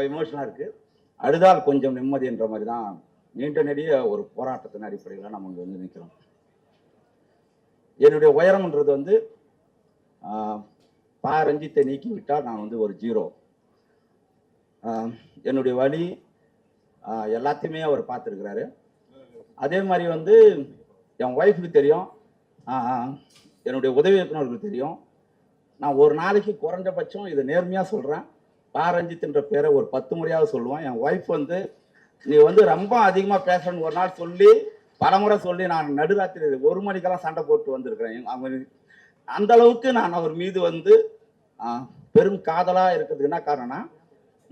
ரொம்ப எமோஷனாக இருக்குது அழுதால் கொஞ்சம் நிம்மதின்ற மாதிரி தான் நீண்ட நெடிய ஒரு போராட்டத்தின் அடிப்படையில் நம்ம இங்கே வந்து நிற்கிறோம் என்னுடைய உயரம்ன்றது வந்து பாரஞ்சித்தை பா ரஞ்சித்தை நான் வந்து ஒரு ஜீரோ. என்னுடைய வழி எல்லாத்தையுமே அவர் பார்த்துருக்கிறாரு. அதே மாதிரி வந்து என் ஒய்ஃபுக்கு தெரியும். என்னுடைய உதவி இயக்குநர்களுக்கு தெரியும். நான் ஒரு நாளைக்கு குறைஞ்சபட்சம் இதை நேர்மையாக சொல்கிறேன் பாரஞ்சித்ன்ற பேரை ஒரு பத்து முறையாவது சொல்லுவான். என் ஒய்ஃப் வந்து நீ வந்து ரொம்ப அதிகமாக பேசணும்னு ஒரு நாள் சொல்லி பலமுறை சொல்லி நான் நடுராத்திரி ஒரு மணிக்கெல்லாம் சண்டை போட்டு வந்திருக்கிறேன். அவங்க அந்த அளவுக்கு நான் அவர் மீது வந்து பெரும் காதலாக இருக்கிறதுக்கு என்ன காரணம்னா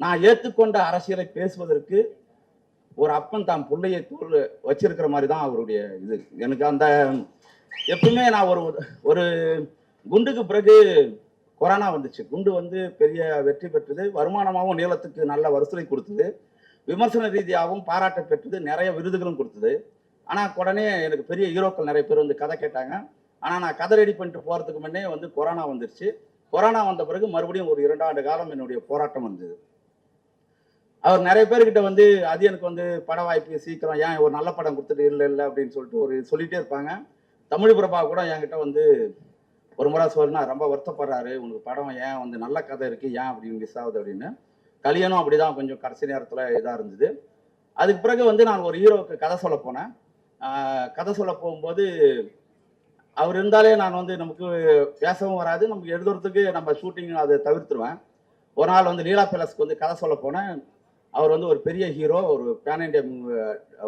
நான் ஏற்றுக்கொண்ட அரசியலை பேசுவதற்கு ஒரு அப்பன் தான் பிள்ளையை தோல் வச்சிருக்கிற மாதிரி தான் அவருடைய இது. எனக்கு அந்த எப்பவுமே நான் ஒரு ஒரு குண்டுக்கு பிறகு கொரோனா வந்துச்சு. குண்டு வந்து பெரிய வெற்றி பெற்றது வருமானமாகவும் நீளத்துக்கு நல்ல வசூலை கொடுத்தது. விமர்சன ரீதியாகவும் பாராட்ட பெற்றது நிறைய விருதுகளும் கொடுத்தது. ஆனால் உடனே எனக்கு பெரிய ஹீரோக்கள் நிறைய பேர் வந்து கதை கேட்டாங்க. ஆனால் நான் கதை ரெடி பண்ணிட்டு போகிறதுக்கு முன்னே வந்து கொரோனா வந்துருச்சு. கொரோனா வந்த பிறகு மறுபடியும் ஒரு இரண்டு ஆண்டு காலம் என்னுடைய போராட்டம் வந்தது. அவர் நிறைய பேர்கிட்ட வந்து அது எனக்கு வந்து பட வாய்ப்பு சீக்கிரம் ஏன் ஒரு நல்ல படம் கொடுத்துட்டு இல்லை இல்லை அப்படின்னு சொல்லிட்டு ஒரு சொல்லிகிட்டே இருப்பாங்க. தமிழ் பிரபா கூட என்கிட்ட வந்து ஒரு முறை சொன்னா ரொம்ப வருத்தப்படுறாரு உனக்கு படம் ஏன் வந்து நல்ல கதை இருக்கு ஏன் அப்படின்னு மிஸ் ஆகுது? அப்படின்னு. கல்யாணம் அப்படிதான் கொஞ்சம் கடைசி நேரத்தில் இதாக இருந்தது. அதுக்கு பிறகு வந்து நான் ஒரு ஹீரோவுக்கு கதை சொல்ல போனேன். கதை சொல்ல போகும்போது அவர் இருந்தாலே நான் வந்து நமக்கு பேசவும் வராது நமக்கு எழுதுறதுக்கு நம்ம ஷூட்டிங் அதை தவிர்த்துருவேன். ஒரு நாள் வந்து லீலா பேலஸ்க்கு வந்து கதை சொல்ல போனேன். அவர் வந்து ஒரு பெரிய ஹீரோ ஒரு பேன் இண்டியா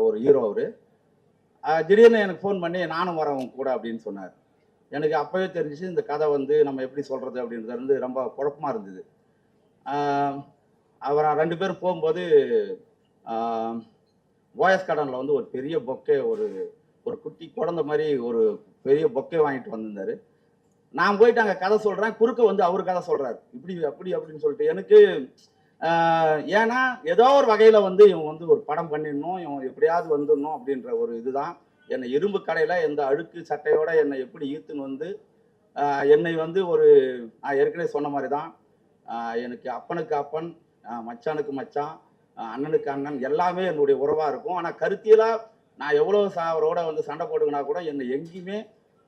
ஒரு ஹீரோ அவர். திடீர்னு எனக்கு ஃபோன் பண்ணி நானும் வரேன் கூட அப்படின்னு சொன்னார். எனக்கு அப்போவே தெரிஞ்சிச்சு இந்த கதை வந்து நம்ம எப்படி சொல்கிறது அப்படின்றது வந்து ரொம்ப குழப்பமாக இருந்தது. அவரை அவர் ரெண்டு பேரும் போகும்போது ஓஎஸ் கடனில் வந்து ஒரு பெரிய பொக்கே ஒரு ஒரு குட்டி குழந்த மாதிரி ஒரு பெரிய பொக்கே வாங்கிட்டு வந்திருந்தாரு. நான் போயிட்டு அங்கே கதை சொல்கிறேன் குறுக்க வந்து அவர் கதை சொல்கிறாரு இப்படி அப்படி அப்படின்னு சொல்லிட்டு எனக்கு ஏன்னா ஏதோ ஒரு வகையில் வந்து இவன் வந்து ஒரு படம் பண்ணிடணும் இவன் எப்படியாவது வந்துடணும் அப்படின்ற ஒரு இதுதான். என்னை இரும்பு கடையில் எந்த அழுக்கு சட்டையோட என்னை எப்படி ஈர்த்துன்னு வந்து என்னை வந்து ஒரு நான் ஏற்கனவே சொன்ன மாதிரி தான் எனக்கு அப்பனுக்கு அப்பன் மச்சானுக்கு மச்சான் அண்ணனுக்கு அண்ணன் எல்லாமே என்னுடைய உறவாக இருக்கும். ஆனால் கருத்தியலாக நான் எவ்வளோ சா அவரோட வந்து சண்டை போட்டுக்கினா கூட என்னை எங்கேயுமே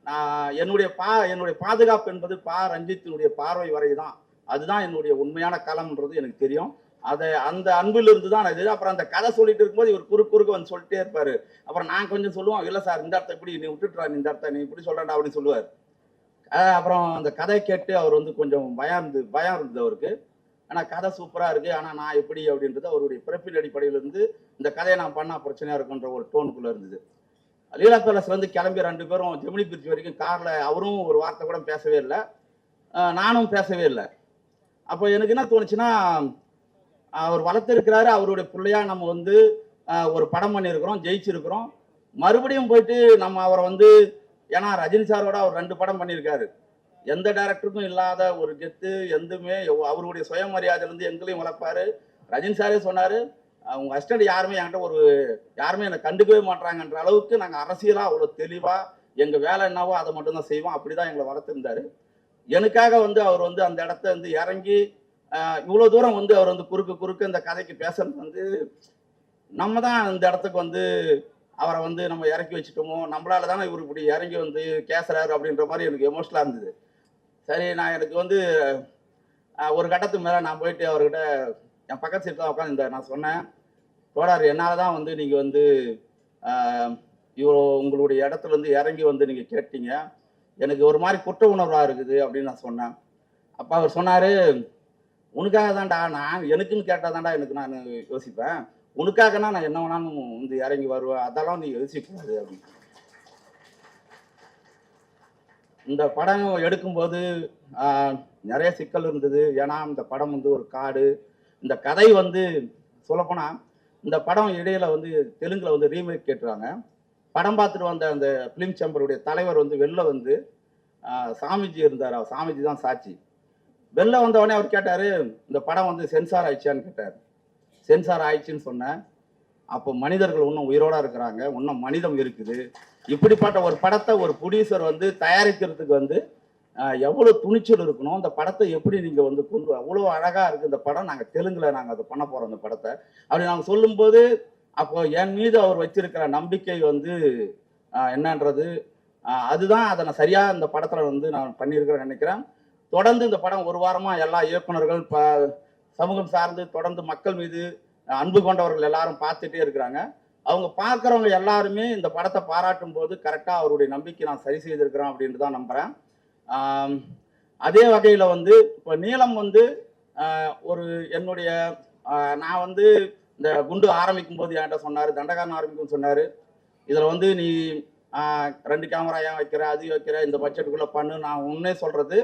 நான் என்னுடைய பா என்னுடைய பாதுகாப்பு என்பது பா ரஞ்சித்தினுடைய பார்வை வரை தான் அதுதான் என்னுடைய உண்மையான களம்ன்றது எனக்கு தெரியும். அதை அந்த அன்பிலிருந்து தான் இது. அப்புறம் அந்த கதை சொல்லிட்டு இருக்கும்போது இவர் குறுக்கு வந்து சொல்லிட்டே இருப்பார். அப்புறம் நான் கொஞ்சம் சொல்லுவோம் இல்லை சார் இந்த அர்த்தம் இப்படி நீ விட்டுட்டுறா இந்த அர்த்தம் நீ இப்படி சொல்கிறா அப்படின்னு சொல்லுவார். அப்புறம் அந்த கதையை கேட்டு அவர் வந்து கொஞ்சம் பயம் இருந்து பயம் இருந்தது அவருக்கு. ஆனால் கதை சூப்பராக இருக்குது ஆனால் நான் எப்படி அப்படின்றது அவருடைய பிறப்பின் அடிப்படையில் இருந்து இந்த கதையை நான் பண்ணால் பிரச்சனையாக இருக்குன்ற ஒரு டோனுக்குள்ளே இருந்தது. லீலா பேலஸ்லேருந்து கிளம்பி ரெண்டு பேரும் ஜெமினி பிரிச்சு வரைக்கும் காரில் அவரும் ஒரு வார்த்தை கூட பேசவே இல்லை. நானும் பேசவே இல்லை. அப்போ எனக்கு என்ன தோணுச்சுன்னா அவர் வளர்த்துருக்கிறாரு அவருடைய பிள்ளையா நம்ம வந்து ஒரு படம் பண்ணியிருக்கிறோம் ஜெயிச்சிருக்கிறோம். மறுபடியும் போயிட்டு நம்ம அவரை வந்து ஏன்னா ரஜினி சாரோட அவர் ரெண்டு படம் பண்ணியிருக்காரு. எந்த டேரக்டருக்கும் இல்லாத ஒரு கெத்து எதுவுமே அவருடைய சுயமரியாதையிலேருந்து எங்களையும் வளர்ப்பாரு. ரஜினி சாரே சொன்னார் அவங்க அசிஸ்டன்ட் யாருமே என்கிட்ட ஒரு யாருமே என்னை கண்டுக்கவே மாட்றாங்கன்ற அளவுக்கு நாங்கள் அரசியலாக அவ்வளோ தெளிவாக எங்கள் வேலை என்னவோ அதை மட்டும்தான் செய்வோம். அப்படி தான் எங்களை வளர்த்துருந்தாரு. எனக்காக வந்து அவர் வந்து அந்த இடத்த வந்து இறங்கி இவ்வளோ தூரம் வந்து அவர் வந்து குறுக்கு குறுக்கு இந்த கதைக்கு பேசுறது வந்து நம்ம தான் இந்த இடத்துக்கு வந்து அவரை வந்து நம்ம இறக்கி வச்சுட்டோமோ நம்மளால தானே இவர் இப்படி இறங்கி வந்து கேசுறாரு அப்படின்ற மாதிரி எனக்கு எமோஷனலாக இருந்தது. சரி நான் எனக்கு வந்து ஒரு கட்டத்துக்கு மேலே நான் போயிட்டு அவர்கிட்ட என் பக்கத்து சீட்டில் தான் உட்காந்து நான் சொன்னேன் தோடார் என்னால் தான் வந்து நீங்கள் வந்து இவ்வளோ உங்களுடைய இடத்துல இருந்து இறங்கி வந்து நீங்கள் கேட்டீங்க. எனக்கு ஒரு மாதிரி குற்ற உணர்வாக இருக்குது அப்படின்னு நான் சொன்னேன். அப்போ அவர் சொன்னார் உனக்காக தான்டா நான் எனக்குன்னு கேட்டால் தான்டா எனக்கு நான் யோசிப்பேன். உனக்காகனா நான் என்ன வேணாலும் வந்து இறங்கி வருவேன். அதெல்லாம் நீ யோசிக்கக்கூடாது அப்படின்னு. இந்த படம் எடுக்கும்போது நிறைய சிக்கல் இருந்தது. ஏன்னா இந்த படம் வந்து ஒரு காடு. இந்த கதை வந்து சொல்லப்போனால் இந்த படம் இடையில வந்து தெலுங்கில் வந்து ரீமேக் கேட்டுறாங்க. படம் பார்த்துட்டு வந்த அந்த ஃபிலிம் சேம்பருடைய தலைவர் வந்து வெளில வந்து சாமிஜி இருந்தார்? சாமிஜி தான் சாட்சி. வெளில வந்தவொடனே அவர் கேட்டார் இந்த படம் வந்து சென்சார் ஆயிடுச்சான்னு கேட்டார். சென்சார் ஆயிடுச்சுன்னு சொன்னேன். அப்போ மனிதர்கள் இன்னும் உயிரோட இருக்கிறாங்க இன்னும் மனிதம் இருக்குது. இப்படிப்பட்ட ஒரு படத்தை ஒரு ப்ரொடியூசர் வந்து தயாரிக்கிறதுக்கு வந்து எவ்வளோ துணிச்சல் இருக்கணும் அந்த படத்தை எப்படி நீங்கள் வந்து கொண்டு அவ்வளோ அழகாக இருக்குது இந்த படம் நாங்கள் தெலுங்கில் நாங்கள் அதை பண்ண போகிறோம் அந்த படத்தை. அப்படி நாங்கள் சொல்லும்போது அப்போ என் மீது அவர் வச்சிருக்கிற நம்பிக்கை வந்து என்னன்றது அதுதான் அதை நான் சரியாக அந்த படத்தில் வந்து நான் பண்ணியிருக்கிறேன் நினைக்கிறேன். தொடர்ந்து இந்த படம் ஒரு வாரமாக எல்லா இயக்குநர்கள் ப சமூகம் சார்ந்து தொடர்ந்து மக்கள் மீது அன்பு கொண்டவர்கள் எல்லாரும் பார்த்துட்டே இருக்கிறாங்க. அவங்க பார்க்குறவங்க எல்லாருமே இந்த படத்தை பாராட்டும் போது கரெக்டாக அவருடைய நம்பிக்கை நான் சரி செய்திருக்கிறேன் அப்படின்ட்டு தான் நம்புகிறேன் அதே வகையில் வந்து இப்போ நீளம் வந்து ஒரு என்னுடைய நான் வந்து இந்த குண்டு ஆரம்பிக்கும் போது என்கிட்ட சொன்னார் தண்டகாரன் ஆரம்பிக்கும் சொன்னார் இதில் வந்து நீ ரெண்டு கேமரா ஏன் வைக்கிற அது வைக்கிற இந்த பட்ஜெட்டுக்குள்ளே பண்ணு நான் உன்னே சொல்கிறது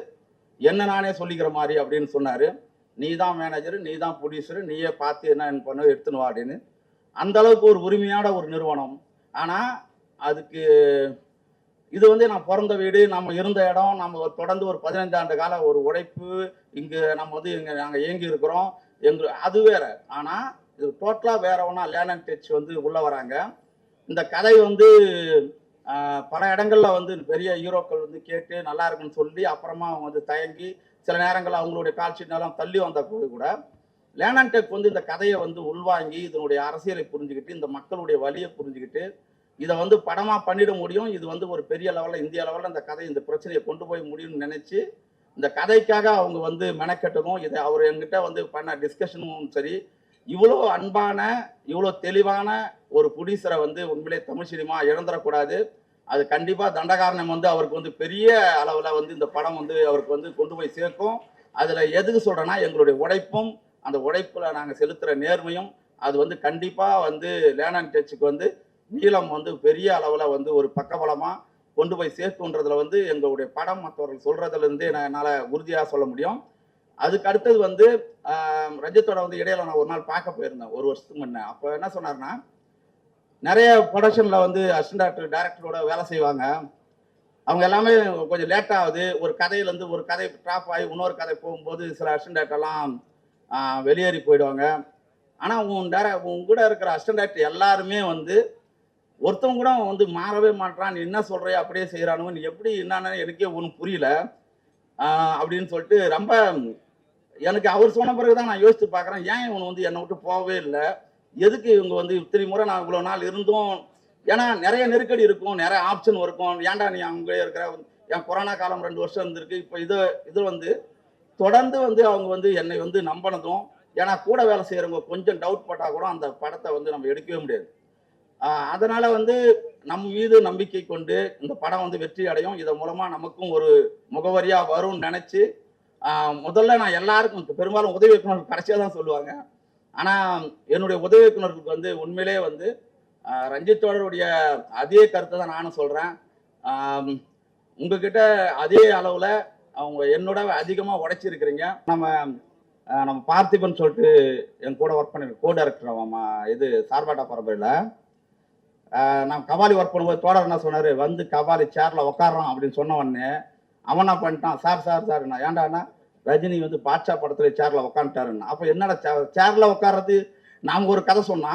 என்ன நானே சொல்லிக்கிற மாதிரி அப்படின்னு சொன்னார். நீ தான் மேனேஜர் நீ தான் ப்ரொடியூசரு நீயே பார்த்து என்ன பண்ண எடுத்துன்னு வா அப்படின்னு. அந்த அளவுக்கு ஒரு உரிமையான ஒரு நிறுவனம். ஆனால் அதுக்கு இது வந்து நான் பிறந்த வீடு நம்ம இருந்த இடம் நம்ம தொடர்ந்து ஒரு பதினைந்து ஆண்டு கால ஒரு உழைப்பு இங்கே நம்ம வந்து இங்கே நாங்கள் இயங்கி இருக்கிறோம். எங்க அது வேற. ஆனால் இது டோட்டலாக வேற ஒன்றா லேண்ட் டச் வந்து உள்ளே வராங்க. இந்த கதை வந்து பல இடங்கள்ல வந்து பெரிய ஹீரோக்கள் வந்து கேட்டு நல்லா இருக்குன்னு சொல்லி அப்புறமா அவங்க வந்து தயங்கி சில நேரங்கள் அவங்களுடைய கால்ஷீட்னாலும் தள்ளி வந்த போது கூட லேண்ட் டெக் வந்து இந்த கதையை வந்து உள்வாங்கி இதனுடைய அரசியலை புரிஞ்சுக்கிட்டு இந்த மக்களுடைய வழியை புரிஞ்சுக்கிட்டு இதை வந்து படமாக பண்ணிட முடியும். இது வந்து ஒரு பெரிய லெவலில் இந்திய லெவலில் இந்த கதை இந்த பிரச்சனையை கொண்டு போய் முடியும்னு நினச்சி இந்த கதைக்காக அவங்க வந்து மெனக்கெட்டதும் இதை அவர் என்கிட்ட வந்து பண்ண டிஸ்கஷனும் சரி இவ்வளோ அன்பான இவ்வளோ தெளிவான ஒரு புடிசரை வந்து உண்மையிலே தமிழ் சினிமா இழந்துடக்கூடாது. அது கண்டிப்பாக தண்டகாரணம் வந்து அவருக்கு வந்து பெரிய அளவில் வந்து இந்த படம் வந்து அவருக்கு வந்து கொண்டு போய் சேர்க்கும். அதில் எதுக்கு சொல்கிறேன்னா எங்களுடைய உழைப்பும் அந்த உழைப்பில் நாங்கள் செலுத்துகிற நேர்மையும் அது வந்து கண்டிப்பாக வந்து லேண்ட் டச்சுக்கு வந்து நீளம் வந்து பெரிய அளவில் வந்து ஒரு பக்கபலமாக கொண்டு போய் சேர்க்குன்றதுல வந்து எங்களுடைய படம் மற்றவர்கள் சொல்கிறதுலேருந்து என்னால் உறுதியாக சொல்ல முடியும். அதுக்கு அடுத்தது வந்து ஆஹ், ரஞ்சித்தோட வந்து இடையில நான் ஒரு நாள் பார்க்க போயிருந்தேன் ஒரு வருஷத்துக்கு முன்ன. அப்போ என்ன சொன்னார்னா நிறைய ப்ரொடக்ஷனில் வந்து அசிஸ்டன்ட் டேரக்டரோட வேலை செய்வாங்க. அவங்க எல்லாமே கொஞ்சம் லேட் ஆகுது. ஒரு கதையிலேருந்து ஒரு கதை ட்ராப் ஆகி இன்னொரு கதை போகும்போது சில அசிஸ்டன்ட் டேரக்டர்லாம் வெளியேறி போயிடுவாங்க. ஆனால் உன் டேர உன் கூட இருக்கிற அசிஸ்டன்ட் டேரக்டர் எல்லாருமே வந்து ஒருத்தவங்க கூட வந்து மாறவே மாட்றான். நீ என்ன சொல்றிய அப்படியே செய்கிறானுங்க நீ எப்படி என்னன்னு எனக்கே ஒன்றும் புரியல. அப்படின்னு சொல்லிட்டு ரொம்ப எனக்கு அவர் சொன்ன பிறகு தான் நான் யோசித்து பார்க்குறேன். ஏன் இவன் வந்து என்னை விட்டு போகவே இல்லை? எதுக்கு இவங்க வந்து இத்தனை முறை நான் இவ்வளோ நாள் இருந்தும்? ஏன்னா நிறைய நெருக்கடி இருக்கும் நிறைய ஆப்ஷன் இருக்கும். ஏன்டா நீ அங்கே இருக்கிற? என் கொரோனா காலம் ரெண்டு வருஷம் இருந்திருக்கு. இப்போ இதை இது வந்து தொடர்ந்து வந்து அவங்க வந்து என்னை வந்து நம்பினதும் ஏன்னா கூட வேலை செய்கிறவங்க கொஞ்சம் டவுட் பட்டால் கூட அந்த படத்தை வந்து நம்ம எடுக்கவே முடியாது. அதனால் வந்து நம் மீது நம்பிக்கை கொண்டு இந்த படம் வந்து வெற்றி அடையும். இதன் மூலமாக நமக்கும் ஒரு முகவரியாக வரும்னு நினச்சி முதல்ல நான் எல்லாருக்கும் பெரும்பாலும் உதவி இயக்குநர்கள் கடைசியாக தான் சொல்லுவாங்க. ஆனால் என்னுடைய உதவி இயக்குநர்களுக்கு வந்து உண்மையிலே வந்து ரஞ்சித் ரஞ்சித்தோடருடைய அதே கருத்தை தான் நானும் சொல்கிறேன் உங்ககிட்ட அதே அளவில் அவங்க என்னோட அதிகமாக உடைச்சிருக்கிறீங்க. நம்ம நம்ம பார்த்திபன் சொல்லிட்டு என் கூட ஒர்க் பண்ணிருக்கோம் கோ டைரக்டர் அவன் இது சார்பாட்டா பரம்பரையில். நான் கபாலி ஒர்க் பண்ணும்போது தோழர் என்ன சொன்னார் வந்து கபாலி சேரில் உட்காடுறான் அப்படின்னு சொன்ன உடனே அவன் என்ன பண்ணிட்டான் சார் சார் சார் நான் ஏன்டாண்ணா ரஜினி வந்து பாட்சா படத்துல சேர்ல உட்காந்துட்டாருன்னு அப்போ என்னடா சேர்ல உட்கார்றது நாம ஒரு கதை சொன்னா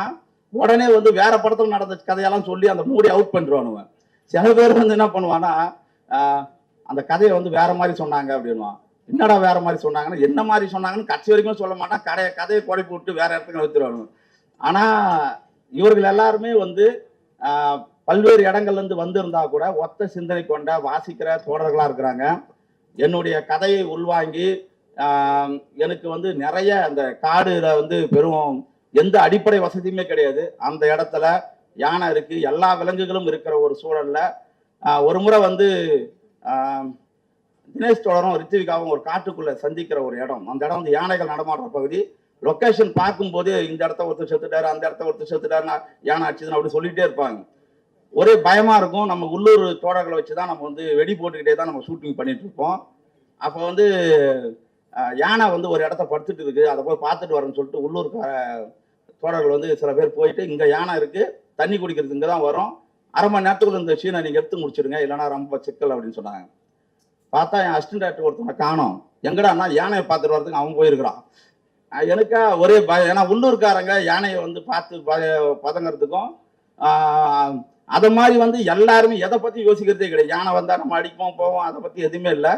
உடனே வந்து வேற படத்துல நடந்த கதையெல்லாம் சொல்லி அந்த மூடி அவுட் பண்ணிடுவானுவன் சில பேர் வந்து என்ன பண்ணுவான்னா அந்த கதையை வந்து வேற மாதிரி சொன்னாங்க அப்படின்வான் என்னடா வேற மாதிரி சொன்னாங்கன்னா? என்ன மாதிரி சொன்னாங்கன்னு கட்சி வரைக்கும் சொல்ல மாட்டான். கடையை கதையை குழப்பி விட்டு வேற இடத்துக்கு வச்சிருவானு ஆனா இவர்கள் எல்லாருமே வந்து பல்வேறு இடங்கள்ல இருந்து வந்திருந்தா கூட ஒத்த சிந்தனை கொண்ட வாசிக்கிற தோழர்களா இருக்கிறாங்க. என்னுடைய கதையை உள்வாங்கி எனக்கு வந்து நிறைய அந்த காடுல வந்து பெரும் எந்த அடிப்படை வசதியுமே கிடையாது. அந்த இடத்துல யானை இருக்கு எல்லா விலங்குகளும் இருக்கிற ஒரு சூழல்ல ஒரு முறை வந்து தினேஷ் தோழரும் ரித்திவிகாவும் ஒரு காட்டுக்குள்ள சந்திக்கிற ஒரு இடம். அந்த இடம் வந்து யானைகள் நடமாடுற பகுதி. லொக்கேஷன் பார்க்கும்போது இந்த இடத்த ஒருத்தர் செத்துட்டாரு அந்த இடத்த ஒருத்தர் செத்துட்டாருன்னா யானை அடிச்சதுன்னு அப்படி சொல்லிட்டே இருப்பாங்க. ஒரே பயமா இருக்கும். நம்ம உள்ளூர் தோழர்களை வச்சு தான் நம்ம வந்து வெடி போட்டுக்கிட்டே தான் நம்ம ஷூட்டிங் பண்ணிட்டு இருப்போம். அப்போ வந்து யானை வந்து ஒரு இடத்த படுத்துட்டு இருக்கு. அதை போய் பார்த்துட்டு வரேன்னு சொல்லிட்டு உள்ளூர் தோழர்கள் வந்து சில பேர் போயிட்டு இங்கே யானை இருக்கு. தண்ணி குடிக்கிறது இங்கே தான் வரும். அரை மணி நேரத்துக்குள்ள இந்த சீனை நீங்கள் எடுத்து முடிச்சிடுங்க இல்லைன்னா ரொம்ப சிக்கல் அப்படின்னு சொன்னாங்க. பார்த்தா என் அசிஸ்டன்ட் டாக்டர் ஒருத்தனை காணும். எங்கடான்னா யானையை பார்த்துட்டு வரதுக்கு அவன் போயிருக்கிறான். எனக்கா ஒரே பயம் ஏன்னா உள்ளூர்காரங்க யானையை வந்து பார்த்து பதங்கிறதுக்கும் அதை மாதிரி வந்து எல்லாருமே எதை பற்றி யோசிக்கிறதே கிடையாது. யானை வந்தால் நம்ம அடிப்போம் போவோம் அதை பற்றி எதுவுமே இல்லை.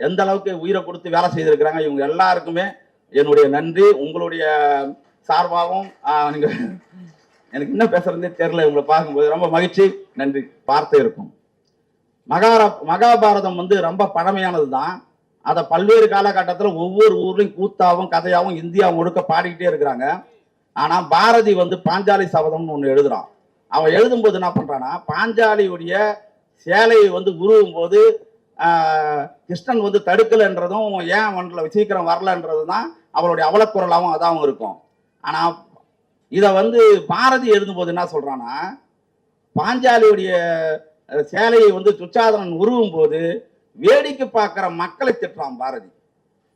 எந்த அளவுக்கு உயிரை கொடுத்து வேலை செய்திருக்கிறாங்க இவங்க எல்லாருக்குமே என்னுடைய நன்றி. உங்களுடைய சார்பாகவும் நீங்கள் எனக்கு என்ன பேசுறதே தெரில இவங்களை பார்க்கும்போது. ரொம்ப மகிழ்ச்சி. நன்றி. வார்த்தை இருக்கும். மகாரா மகாபாரதம் வந்து ரொம்ப பழமையானது தான் அதை பல்வேறு காலகட்டத்தில் ஒவ்வொரு ஊர்லேயும் கூத்தாவும் கதையாகவும் இந்தியா முழுக்க பாடிக்கிட்டே இருக்கிறாங்க. ஆனால் பாரதி வந்து பாஞ்சாலி சபதம்னு ஒன்று எழுதுகிறான் அவன் எழுதும்போது என்ன பண்ணுறான்னா பாஞ்சாலியுடைய சேலையை வந்து உருவும் போது கிருஷ்ணன் வந்து தடுக்கலைன்றதும் ஏன் வண்டல சீக்கிரம் வரலன்றது தான் அவளுடைய அவலக்குரலாகவும் அதாவும் இருக்கும். ஆனால் இதை வந்து பாரதி எழுதும்போது என்ன சொல்கிறான்னா பாஞ்சாலியுடைய சேலையை வந்து துச்சாதனன் உருவும் போது வேடிக்கை பார்க்குற மக்களை திட்டுறான் பாரதி.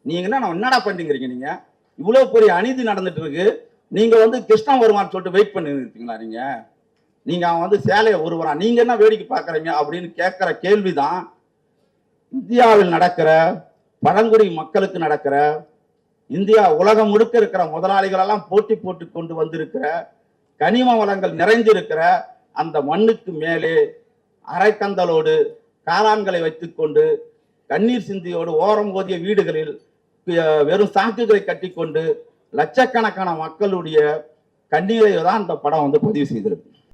நீங்கள் என்ன என்னடா பண்ணிக்கிறீங்க நீங்கள் இவ்வளோ பெரிய அநீதி நடந்துட்டு இருக்கு. நீங்கள் வந்து கிருஷ்ணன் வருமானு சொல்லிட்டு வெயிட் பண்ணி இருக்கீங்களா நீங்கள் நீங்க அவன் வந்து சேலையை உருவறான். நீங்க என்ன வேடிக்கை பார்க்குறீங்க அப்படின்னு கேட்குற கேள்விதான் இந்தியாவில் நடக்கிற பழங்குடி மக்களுக்கு நடக்கிற இந்தியா உலகம் முழுக்க இருக்கிற முதலாளிகளெல்லாம் போட்டி போட்டு கொண்டு வந்திருக்கிற கனிம வளங்கள் நிறைஞ்சிருக்கிற அந்த மண்ணுக்கு மேலே அரைக்கந்தலோடு காளான்களை வைத்துக்கொண்டு கண்ணீர் சிந்தியோடு ஓரம் ஓதிய வீடுகளில் வெறும் சாக்குகளை கட்டிக்கொண்டு லட்சக்கணக்கான மக்களுடைய கண்ணீரை தான் இந்த படம் வந்து பதிவு செய்திருக்கு